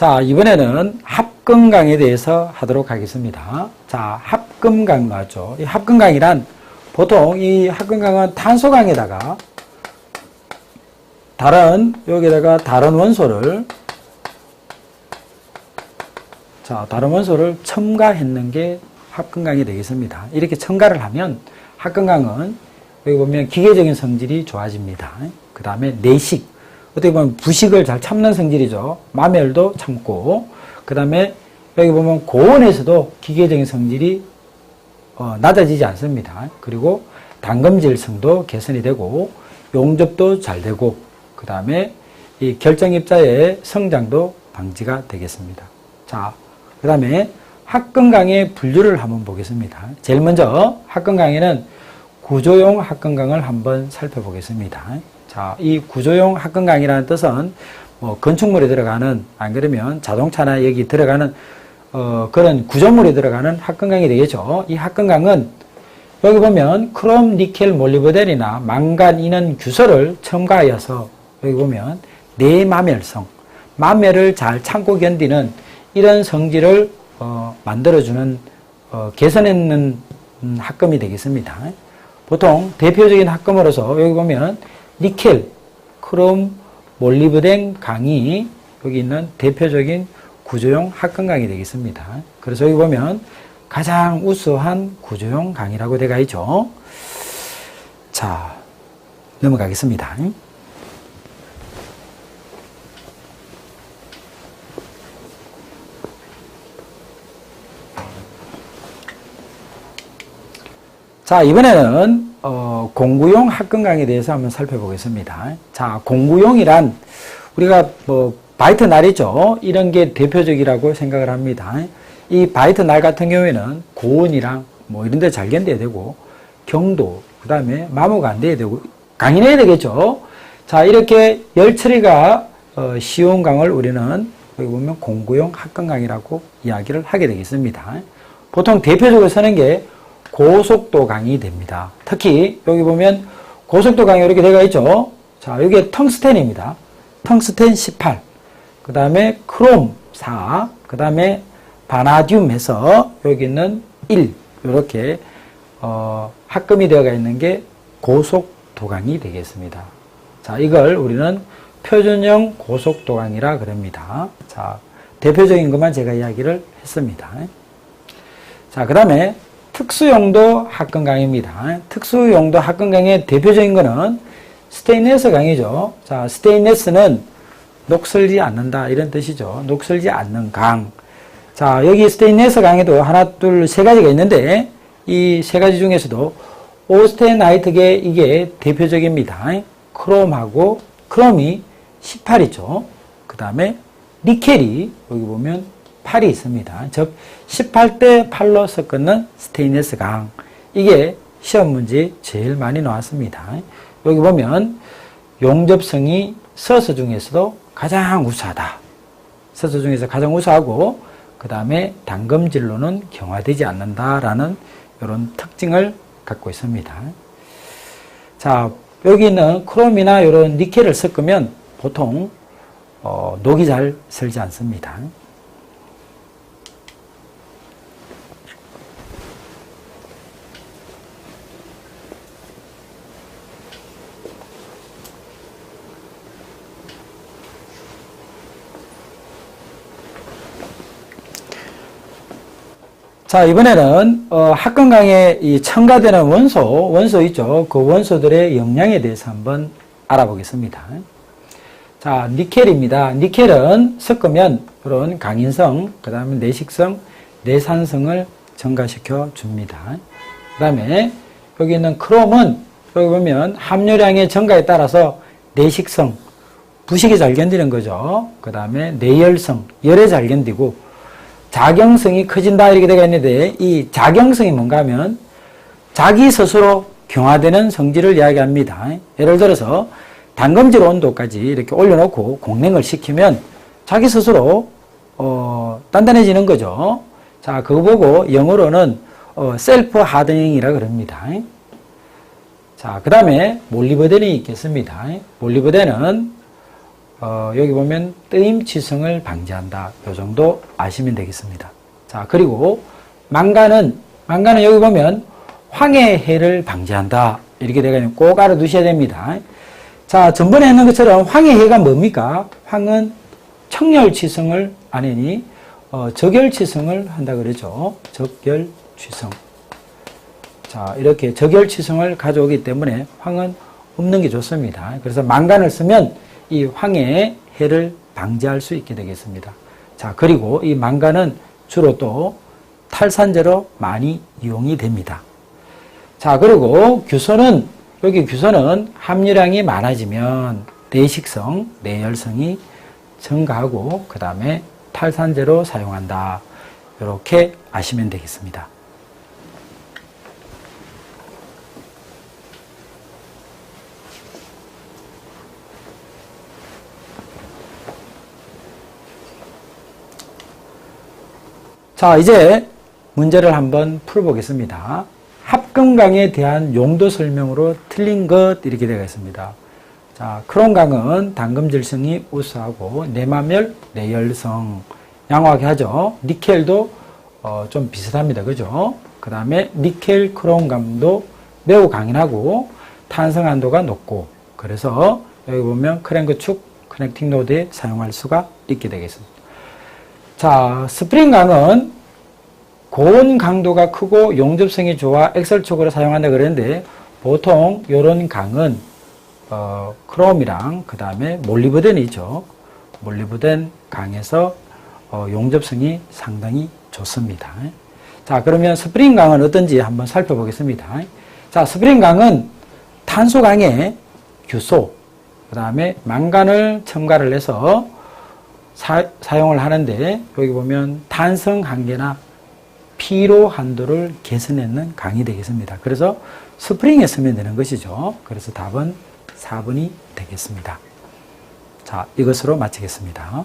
자, 이번에는 합금강에 대해서 하도록 하겠습니다. 자, 합금강 맞죠? 이 합금강이란 보통 이 합금강은 탄소강에다가 다른, 여기다가 다른 원소를 자, 다른 원소를 첨가했는 게 합금강이 되겠습니다. 이렇게 첨가를 하면 합금강은 여기 보면 기계적인 성질이 좋아집니다. 그 다음에 내식, 어떻게 보면 부식을 잘 참는 성질이죠. 마멸도 참고, 그 다음에 여기 보면 고온에서도 기계적인 성질이 어, 낮아지지 않습니다. 그리고 단검질성도 개선이 되고, 용접도 잘 되고, 그 다음에 이 결정입자의 성장도 방지가 되겠습니다. 자, 그 다음에 합금강의 분류를 한번 보겠습니다. 제일 먼저 합금강에는 구조용 합금강을 한번 살펴보겠습니다. 자, 이 구조용 합금 강이라는 뜻은 뭐 건축물에 들어가는 안 그러면 자동차나 여기 들어가는 어, 그런 구조물에 들어가는 합금강이 되겠죠. 이 합금강은 여기 보면 크롬, 니켈, 몰리브덴이나 망간, 인원, 규소를 첨가하여서 여기 보면 내마멸성, 마멸을 잘 참고 견디는 이런 성질을 어, 만들어주는 어, 개선했는 음, 합금이 되겠습니다. 보통 대표적인 합금으로서 여기 보면 니켈, 크롬, 몰리브덴 강이 여기 있는 대표적인 구조용 합금강이 되겠습니다. 그래서 여기 보면 가장 우수한 구조용 강이라고 되어 있죠. 자, 넘어가겠습니다. 자, 이번에는 어, 공구용 합금강에 대해서 한번 살펴보겠습니다. 자, 공구용이란 우리가 뭐 바이트 날이죠. 이런 게 대표적이라고 생각을 합니다. 이 바이트 날 같은 경우에는 고온이랑 뭐 이런 데 잘 견뎌야 되고 경도, 그 다음에 마모가 안 돼야 되고 강인해야 되겠죠. 자, 이렇게 열 처리가 어, 쉬운 강을 우리는 여기 보면 공구용 합금강이라고 이야기를 하게 되겠습니다. 보통 대표적으로 쓰는 게 고속도 강이 됩니다. 특히 여기 보면 고속도 강이 이렇게 되어 있죠. 자, 여기에 텅스텐입니다. 텅스텐 18. 그 다음에 크롬 4. 그 다음에 바나듐 해서 여기는 1. 이렇게 어, 합금이 되어가 있는 게 고속도강이 되겠습니다. 자, 이걸 우리는 표준형 고속도강이라 그럽니다. 자, 대표적인 것만 제가 이야기를 했습니다. 자, 그 다음에 특수용도 합금 강입니다. 특수용도 합금 강의 대표적인 거는 스테인레스 강이죠. 자, 스테인레스는 녹슬지 않는다 이런 뜻이죠. 녹슬지 않는 강. 자, 여기 스테인레스 강에도 하나, 둘, 세 가지가 있는데 이 세 가지 중에서도 오스테나이트계 이게 대표적입니다. 크롬하고 크롬이 18이죠. 그 다음에 니켈이 여기 보면 8이 있습니다. 즉 18대 8로 섞는 스테인레스 강. 이게 시험 문제 제일 많이 나왔습니다. 여기 보면 용접성이 서서 중에서도 가장 우수하다. 서서 중에서 가장 우수하고 그 다음에 단검질로는 경화되지 않는다라는 이런 특징을 갖고 있습니다. 자, 여기 있는 크롬이나 이런 니켈을 섞으면 보통 어, 녹이 잘 슬지 않습니다. 자, 이번에는, 어, 합금강에 이 첨가되는 원소, 원소 있죠. 그 원소들의 영양에 대해서 한번 알아보겠습니다. 자, 니켈입니다. 니켈은 섞으면 그런 강인성, 그 다음에 내식성, 내산성을 증가시켜 줍니다. 그 다음에 여기 있는 크롬은 여기 보면 함유량의 증가에 따라서 내식성, 부식이 잘 견디는 거죠. 그 다음에 내열성, 열에 잘 견디고 작용성이 커진다 이렇게 되어 있는데 이 작용성이 뭔가 하면 자기 스스로 경화되는 성질을 이야기합니다. 예를 들어서 단검질 온도까지 이렇게 올려놓고 공랭을 시키면 자기 스스로 어, 단단해지는 거죠. 자, 그거 보고 영어로는 어, 셀프 하드닝이라 그럽니다. 자, 그 다음에 몰리버덴이 있겠습니다. 몰리버덴은 어, 여기 보면 뜨임치성을 방지한다. 요 정도 아시면 되겠습니다. 자, 그리고 망간은, 망간은 여기 보면 황해 해를 방지한다. 이렇게 있는 꼭 알아두셔야 됩니다. 자, 전번에 했는 것처럼 황해 해가 뭡니까? 황은 청열치성을 아니니, 어, 적열치성을 한다 그러죠. 적열치성. 자, 이렇게 적열치성을 가져오기 때문에 황은 없는 게 좋습니다. 그래서 망간을 쓰면 이 황해의 해를 방지할 수 있게 되겠습니다. 자, 그리고 이 망간은 주로 또 탈산제로 많이 이용이 됩니다. 자, 그리고 규소는, 여기 규소는 함유량이 많아지면 내식성, 내열성이 증가하고, 그 다음에 탈산제로 사용한다. 이렇게 아시면 되겠습니다. 자, 이제 문제를 한번 풀어보겠습니다. 합금강에 대한 용도 설명으로 틀린 것 이렇게 되어 있습니다. 자, 크롬강은 당금질성이 우수하고 내마멸, 내열성 양호하게 하죠. 니켈도 어, 좀 비슷합니다. 그죠? 그 다음에 니켈 크롬감도 매우 강인하고 탄성 한도가 높고 그래서 여기 보면 크랭크 축 커넥팅 노드에 사용할 수가 있게 되겠습니다. 자, 스프링강은 고온 강도가 크고 용접성이 좋아 엑셀 쪽으로 사용한다 그랬는데 보통 이런 강은 어, 크롬이랑 그 다음에 몰리브덴이죠. 몰리브덴 강에서 어, 용접성이 상당히 좋습니다. 자, 그러면 스프링 강은 어떤지 한번 살펴보겠습니다. 자, 스프링 강은 탄소 강에 규소, 그 다음에 망간을 첨가를 해서 사, 사 용을 하는데 여기 보면 탄성 한계나 피로 한도를 개선하는 강이 되겠습니다. 그래서 스프링에 쓰면 되는 것이죠. 그래서 답은 4번이 되겠습니다. 자, 이것으로 마치겠습니다.